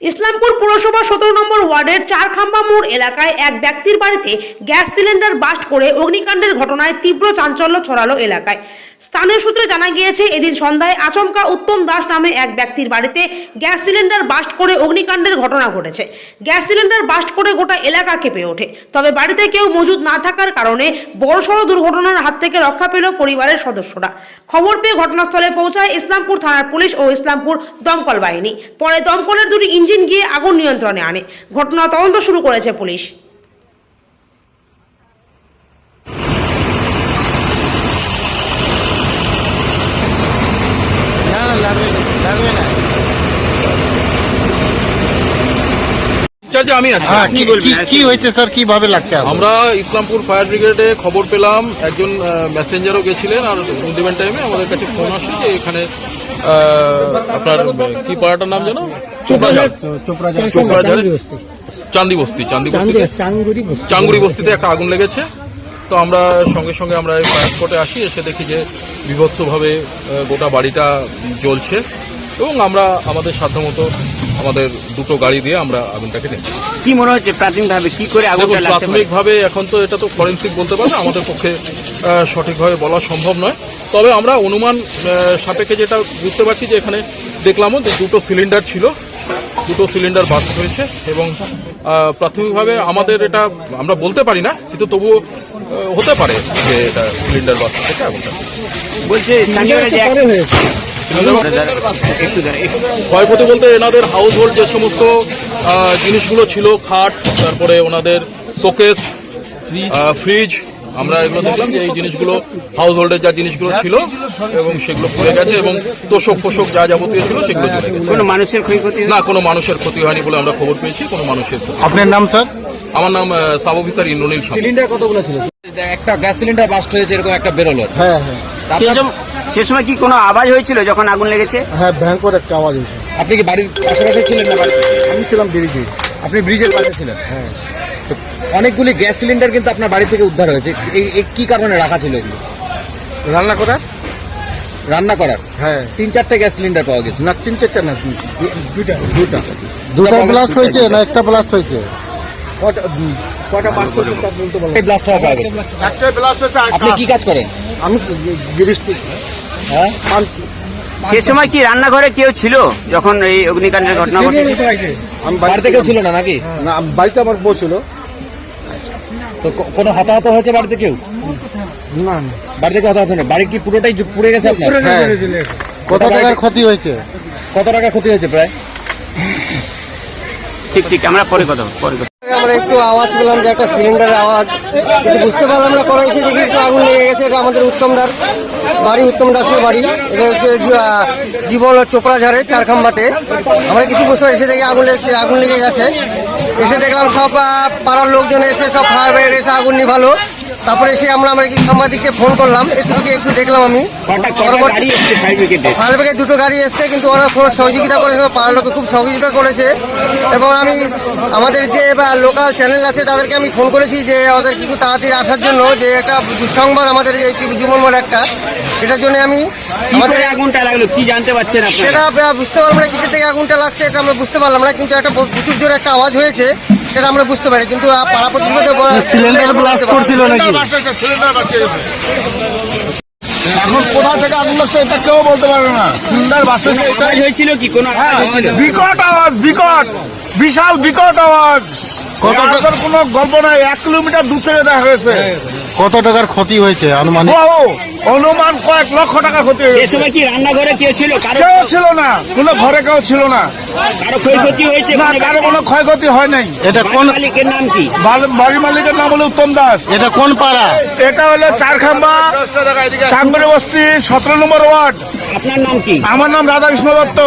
ইসলামপুর পুরসভা সতেরো নম্বর ওয়ার্ডের চারখাম্বা মোড় এলাকায় এক ব্যক্তির বাড়িতে গ্যাস সিলিন্ডার বাস্ট করে অগ্নিকাণ্ডের ঘটনায় তীব্র চাঞ্চল্য ছড়ালো এলাকায়। স্থানীয় সূত্রে জানা গিয়েছে, এদিন সন্ধ্যায় আচমকা উত্তম দাস নামে এক ব্যক্তির বাড়িতে গ্যাস সিলিন্ডার বাস্ট করে অগ্নিকাণ্ডের ঘটনা ঘটেছে। গ্যাস সিলিন্ডার বাস্ট করে গোটা এলাকা কেঁপে ওঠে। তবে বাড়িতে কেউ মজুদ না থাকার কারণে বড়সড় দুর্ঘটনার হাত থেকে রক্ষা পেল পরিবারের সদস্যরা। খবর পেয়ে ঘটনাস্থলে পৌঁছায় ইসলামপুর থানার পুলিশ ও ইসলামপুর দমকল বাহিনী। পরে দমকলের দুটি ইঞ্জিন গিয়ে আগুন নিয়ন্ত্রণে আনে। ঘটনা তদন্ত শুরু করেছে পুলিশ না না লাগবে না লাগবে না চার্জে আমি আছি। হ্যাঁ কি কি- কি হয়েছে স্যার? কীভাবে লাগছে আমরা ইসলামপুর ফায়ার ব্রিগেডে খবর পেলাম। একজন মেসেঞ্জারও গেছিলেন আর ইন্ডিপেন্ড টাইমে আমাদের কাছে ফোন আসে যে এখানে আপনার কি পাড়াটার নাম জানো চান্দি বস্তি চান্দি বস্তিতে। চাঙ্গুড়ি বস্তিতে একটা আগুন লেগেছে। তো আমরা সঙ্গে সঙ্গে আমরা ফায়ার স্পটে আসি এসে দেখি যে বিভৎসভাবে গোটা বাড়িটা জ্বলছে। এবং আমরা আমাদের সাধ্যমতো আমাদের দুটো গাড়ি দিয়ে আমরা আগুনটাকে নেই কি মনে হচ্ছে প্রাথমিকভাবে কি করে আগুনটা প্রাথমিকভাবে এখন তো এটা তো ফরেন্সিক বলতে পারবে আমাদের পক্ষে সঠিকভাবে বলা সম্ভব নয়। তবে আমরা অনুমান সাপেক্ষে যেটা বুঝতে পারছি যে এখানে দেখলামও যে দুটো সিলিন্ডার ছিল দুটো সিলিন্ডার বাস্ট হয়েছে এবং প্রাথমিকভাবে আমাদের এটা আমরা বলতে পারি না কিন্তু তবুও হতে পারে যে এটা সিলিন্ডার বাস্ট থেকে আগুনটা। বলছে ক্ষয়ক্ষতি বলতে এনাদের হাউস হোল্ড যে সমস্ত জিনিসগুলো ছিল খাট তারপরে ওনাদের শোকেস ফ্রিজ আমরা এগুলো দেখলাম যে এই জিনিসগুলো হাউস হোল্ডের যা জিনিসগুলো ছিল এবং সেগুলো পড়ে গেছে এবং তোষক ফোষক যা যাবতীয় ছিল সেগুলো কোনো মানুষের ক্ষয়ক্ষতি না কোনো মানুষের ক্ষতি হয়নি বলে আমরা খবর পেয়েছি কোনো মানুষের আপনার নাম স্যার? আমার নাম সাব অফিসার ইন্দ্রনীল সিলিন্ডার কতগুলো ছিল? একটা গ্যাস সিলিন্ডার বাস্ট হয়েছে এরকম একটা বেরোলো। হ্যাঁ হ্যাঁ। সে সময় কি কোনো আওয়াজ হয়েছিল যখন আগুন লেগেছে? হ্যাঁ ভয়ঙ্কর একটা আওয়াজ হয়েছে। আপনি কি বাড়ির আশেপাশে ছিলেন না বাড়িতে? আমি ছিলাম ব্রিজে। আপনি ব্রিজের পাশে ছিলেন? হ্যাঁ। তো অনেকগুলি গ্যাস সিলিন্ডার কিন্তু আপনার বাড়ি থেকে উদ্ধার হয়েছে। এই কি কারণে রাখা ছিল এগুলো? রান্না করার? রান্না করার? হ্যাঁ। তিন চারটে গ্যাস সিলিন্ডার পাওয়া গেছে। না তিন চারটা না দুটা দুটা দুটা ব্লাস্ট হয়েছে না একটা ব্লাস্ট হয়েছে? আপনি কি কাজ করেন? আমি গিরিশ সে সময় কি রান্নাঘরে কেউ ছিল যখন এই অগ্নিকাণ্ডের ঘটনা ঘটে? আমি বাড়িতে কেউ ছিল না নাকি? না বাড়িতে আমার বউ ছিল। তো কোনো হতাহত হয়েছে বাড়িতে কেউ? না বাড়িতে কেউ হতাহত নেই বাড়ি কি পুরোটাই পুড়ে গেছে আপনার? হ্যাঁ। কত টাকার ক্ষতি হয়েছে? কত টাকার ক্ষতি হয়েছে প্রায়? ঠিক ঠিক, আমরা পরে কথা পরে আমরা একটু আওয়াজ পেলাম যে একটা সিলিন্ডারের আওয়াজ। কিন্তু বুঝতে পারলাম না করা এসে দেখি একটু আগুন লেগে গেছে, এটা আমাদের উত্তমদার বাড়ি, উত্তম দাসের বাড়ি। এটা হচ্ছে জীবন চোপড়াঝাড়ে চারখাম্বাতে। আমরা কিছু বুঝতে এসে দেখি আগুন লেগেছে, আগুন লেগে গেছে। এসে দেখলাম সব পাড়ার লোকজন এসে সব ফায়ার ব্রিগেড এসে আগুন নিভালো। তারপরে এসে আমরা আমরা কি সাংবাদিককে ফোন করলাম। একটু একটু দেখলাম আমি। ফায়ার ব্রিগেড দুটো গাড়ি এসছে কিন্তু ওরা খুব সহযোগিতা করেছে পাড়ার লোকে খুব সহযোগিতা করেছে। এবং আমি আমাদের যে লোকাল চ্যানেল আছে তাদেরকে আমি ফোন করেছি যে ওদের কিছু তাড়াতাড়ি আসার জন্য যে একটা দুঃসংবাদ আমাদের এই জীবন মোড় একটা। এটার জন্য আমি আমাদের আগুনটা লাগল? কি জানতে পারছেন সেটা বুঝতে পারলাম না কিসের থেকে আগুনটা লাগছে এটা আমরা বুঝতে পারলাম না কিন্তু একটা প্রচুর জোরে একটা আওয়াজ হয়েছে। সেটা আমরা বুঝতে পারি কিন্তু পাড়া প্রতিবেদে সিলিন্ডার ব্লাস্ট করছিল নাকি? এখন কোথা থেকে আগুন লাগছে এটা কেউ বলতে পারবে না। সিলিন্ডার আওয়াজ হয়েছিল কি? কোনো বিকট আওয়াজ বিকট। বিশাল বিকট আওয়াজ। কত কোনো গল্প নাই এক কিলোমিটার দূর থেকে দেখা হয়েছে। কত টাকার ক্ষতি হয়েছে আনুমানিক? অনুমান কয়েক লক্ষ টাকা ক্ষতি সে হয়েছে সময় কি রান্নাঘরে কেউ ছিল? কারও কেউ ছিল না কোনো ঘরে কেউ ছিল না। কারও ক্ষয়ক্ষতি হয়েছে? না কারও কোনো ক্ষয়ক্ষতি হয় নাই। এটা কোন মালিকের নাম কি? বাড়ি- বাড়ি মালিকের নাম হলো উত্তম দাস। এটা কোন পাড়া? এটা হলো চারখাম্বা চাঙ্গুরি বস্তি সতেরো নম্বর ওয়ার্ড। আপনার নাম কি? আমার নাম রাধাকৃষ্ণ দত্ত।